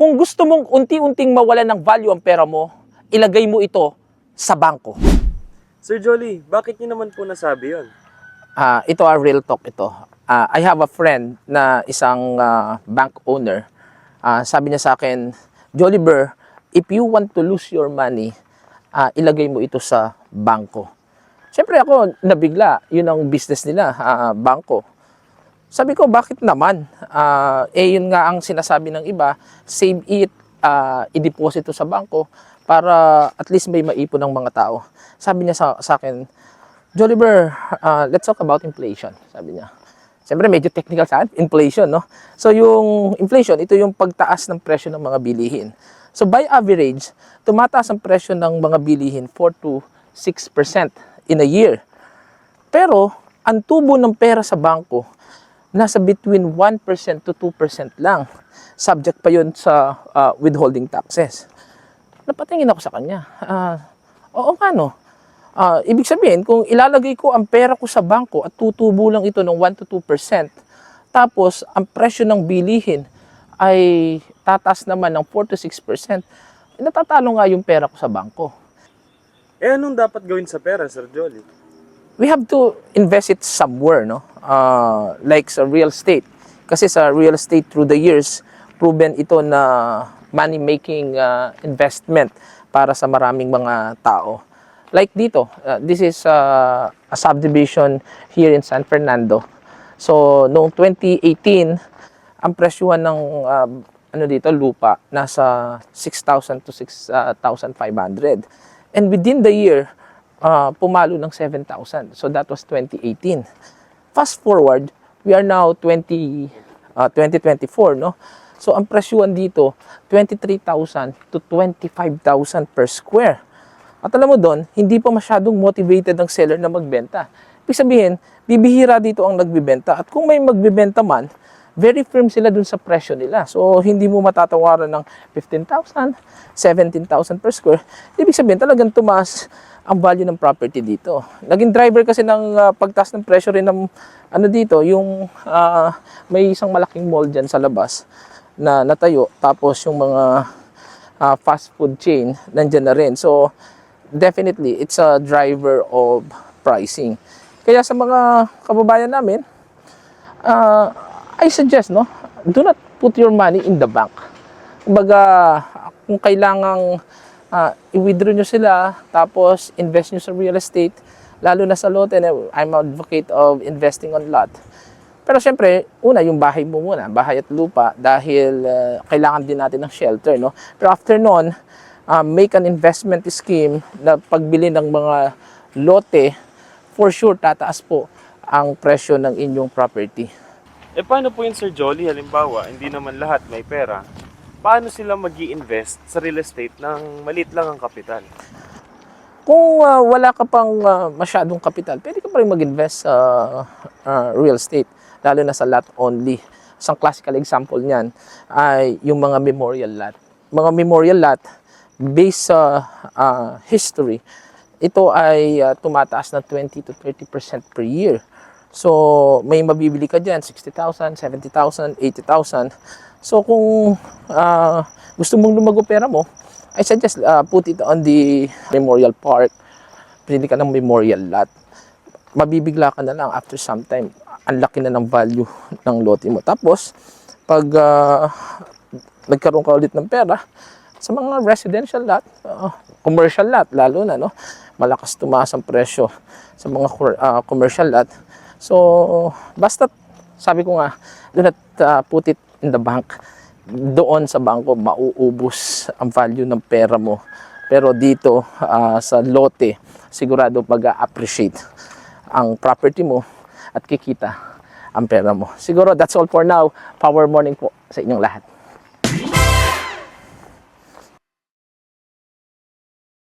Kung gusto mong unti-unting mawalan ng value ang pera mo, ilagay mo ito sa bangko. Sir Jolly, bakit niyo naman po nasabi yon? Ah, ito a real talk ito. Ah, I have a friend na isang ah, bank owner. Ah, sabi niya sa akin, Jolliver, if you want to lose your money, ah, ilagay mo ito sa bangko. Siyempre ako, nabigla. Yun ang business nila, ah, bangko. Sabi ko, bakit naman? Ah, eh, yun nga ang sinasabi ng iba, save it, ah, i-deposito sa bangko para at least may maipon ng mga tao. Sabi niya sa, sa akin, Jolliver, ah, let's talk about inflation, sabi niya. Siyempre, medyo technical sa inflation, no? So, yung inflation, ito yung pagtaas ng presyo ng mga bilihin. So, by average, tumataas ang presyo ng mga bilihin 4 to 6% in a year. Pero, ang tubo ng pera sa bangko, nasa between 1% to 2% lang. Subject pa yun sa ah, withholding taxes. Napatingin ako sa kanya. Ah, oo nga no. Ah, ibig sabihin, kung ilalagay ko ang pera ko sa bangko at tutubo lang ito ng 1 to 2%, tapos ang presyo ng bilihin ay tataas naman ng 4 to 6%, eh, natatalo nga yung pera ko sa bangko. Eh anong dapat gawin sa pera, Sir Jolly? We have to invest it somewhere, no? Uh, like sa real estate. Kasi sa real estate through the years, proven ito na money-making uh, investment para sa maraming mga tao. Like dito, uh, this is uh, a subdivision here in San Fernando. So, noong 2018, ang presyuhan ng uh, ano dito, lupa, nasa 6,000 to 6,500. And within the year, uh, pumalo ng 7,000. So that was 2018. Fast forward, we are now 20, uh, 2024, no? So ang presyuhan dito, 23,000 to 25,000 per square. At alam mo doon, hindi pa masyadong motivated ang seller na magbenta. Ibig sabihin, bibihira dito ang nagbibenta. At kung may magbibenta man, very firm sila dun sa presyo nila. So, hindi mo matatawaran ng 15,000, 17,000 per square. Ibig sabihin, talagang tumaas ang value ng property dito. Naging driver kasi ng ah, pagtaas ng presyo rin ng ano dito, yung ah, may isang malaking mall dyan sa labas na natayo. Tapos yung mga ah, fast food chain, nandyan na rin. So, definitely, it's a driver of pricing. Kaya sa mga kababayan namin, uh, I suggest, no, do not put your money in the bank. Kumbaga, kung kailangang uh, i-withdraw nyo sila, tapos invest nyo sa real estate, lalo na sa lot, and I'm advocate of investing on lot. Pero syempre, una, yung bahay mo muna, bahay at lupa, dahil uh, kailangan din natin ng shelter, no? Pero after nun, uh, make an investment scheme na pagbili ng mga lote, for sure, tataas po ang presyo ng inyong property. Eh paano po yun, Sir Jolly? Halimbawa, hindi naman lahat may pera. Paano sila mag invest sa real estate ng maliit lang ang kapital? Kung uh, wala ka pang uh, masyadong kapital, pwede ka pa rin mag-invest sa uh, real estate, lalo na sa lot only. Isang classical example niyan ay yung mga memorial lot. Mga memorial lot, based sa uh, history, ito ay uh, tumataas na 20 to 30% per year. So, may mabibili ka dyan, 60,000, 70,000, 80,000. So, kung uh, gusto mong lumago pera mo, I suggest uh, put it on the memorial park. Pili ka ng memorial lot. Mabibigla ka na lang after some time. Ang laki na ng value ng lote mo. Tapos, pag uh, nagkaroon ka ulit ng pera, sa mga residential lot, uh, commercial lot lalo na, no? Malakas tumaas ang presyo sa mga uh, commercial lot. So, basta sabi ko nga, do not uh, put it in the bank doon sa bangko mauubos ang value ng pera mo. Pero dito ah, sa lote, sigurado mag-appreciate ang property mo at kikita ang pera mo. Siguro that's all for now. Power morning po sa inyong lahat.